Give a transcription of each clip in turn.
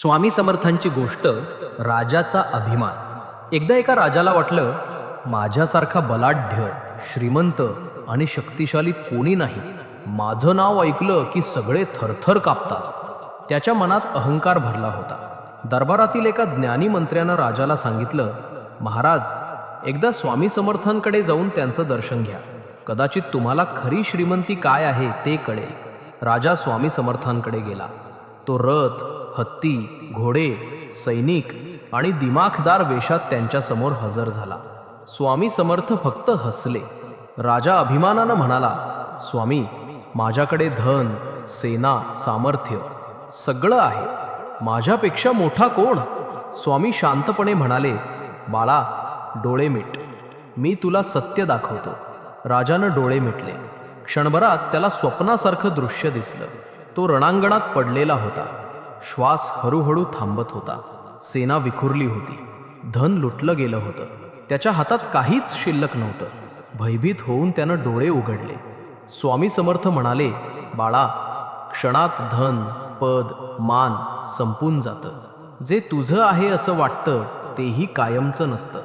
स्वामी समर्थांची गोष्ट राजाचा अभिमान. एकदा एका राजाला वाटलं माझ्यासारखा बलाढ्य श्रीमंत आणि शक्तिशाली कोणी नाही. माझं नाव ऐकलं की सगळे थरथर कापतात. त्याच्या मनात अहंकार भरला होता. दरबारातील एका ज्ञानी मंत्र्यानं राजाला सांगितलं महाराज एकदा स्वामी समर्थांकडे जाऊन त्यांचं दर्शन घ्या. कदाचित तुम्हाला खरी श्रीमंती काय आहे ते कळेल. राजा स्वामी समर्थांकडे गेला. तो रथ हत्ती घोडे सैनिक आणि दिमाखदार वेशात त्यांच्यासमोर हजर झाला. स्वामी समर्थ फक्त हसले. राजा अभिमानानं म्हणाला स्वामी माझ्याकडे धन सेना सामर्थ्य सगळं आहे. माझ्यापेक्षा मोठा कोण? स्वामी शांतपणे म्हणाले बाळा डोळे मिट. मी तुला सत्य दाखवतो. राजानं डोळे मिटले. क्षणभरात त्याला स्वप्नासारखं दृश्य दिसलं. तो रणांगणात पडलेला होता. श्वास हळूहळू थांबत होता. सेना विखुरली होती. धन लुटलं गेलं होतं. त्याच्या हातात काहीच शिल्लक नव्हतं. भयभीत होऊन त्यानं डोळे उघडले. स्वामी समर्थ म्हणाले बाळा क्षणात धन पद मान संपून जातं. जे तुझं आहे असं वाटतं तेही कायमचं नसतं.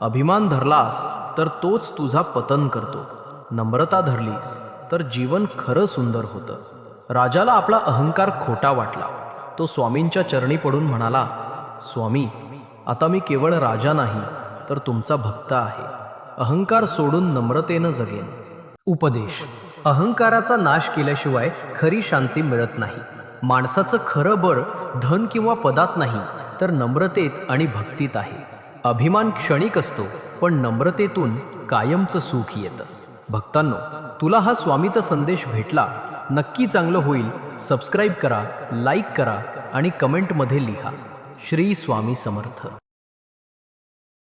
अभिमान धरलास तर तोच तुझा पतन करतो. नम्रता धरलीस तर जीवन खरं सुंदर होतं. राजाला आपला अहंकार खोटा वाटला. तो स्वामींच्या चरणी पडून म्हणाला स्वामी आता मी केवळ राजा नाही तर तुमचा भक्त आहे. अहंकार सोडून नम्रतेनं जगेन. उपदेश. अहंकाराचा नाश केल्याशिवाय खरी शांती मिळत नाही. माणसाचं खरं बळ धन किंवा पदात नाही तर नम्रतेत आणि भक्तीत आहे. अभिमान क्षणिक असतो पण नम्रतेतून कायमचं सुख येतं. भक्तांनो तुला हा स्वामीचा संदेश भेटला? नक्की चांगलं होईल. सबस्क्राईब करा लाईक करा आणि कमेंटमध्ये लिहा. श्री स्वामी समर्थ.